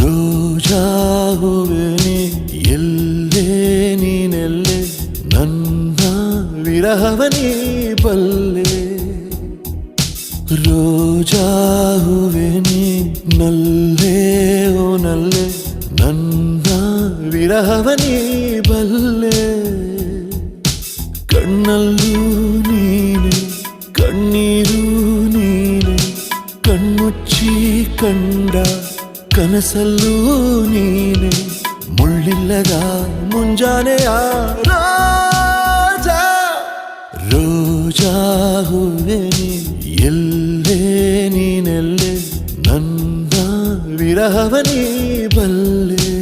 ರೋಜಾ ಹೂವೆ ಎಲ್ಲೇ ನೀನೆಲ್ಲೆ? ನನ್ನ ವಿರಹವನೇ ಬಲ್ಲೆ? ರೋಜಾ ಹೂವೆ ನಲ್ಲೇ ಓ ನಲ್ಲೆ? ನನ್ನ ವಿರಹವನೇ ಬಲ್ಲೆ? ಕಣ್ಣಲ್ಲೂ ನೀನೆ, ಕಣ್ಣೀರು ನೀನೆ, ಕಣ್ಮುಚ್ಚಿ ಕಂಡ ಕನಸಲ್ಲೂ ನೀನೆ ಮುಳ್ಳಿಲ್ಲದ ಮುಂಜಾನೆಯ ರಾಜಾ. ರೋಜಾ ಹೂವೆ ಎಲ್ಲೇ ನೀನೆಲ್ಲೇ ನನ್ನ ವಿರಹವನೇ ಬಲ್ಲೆ.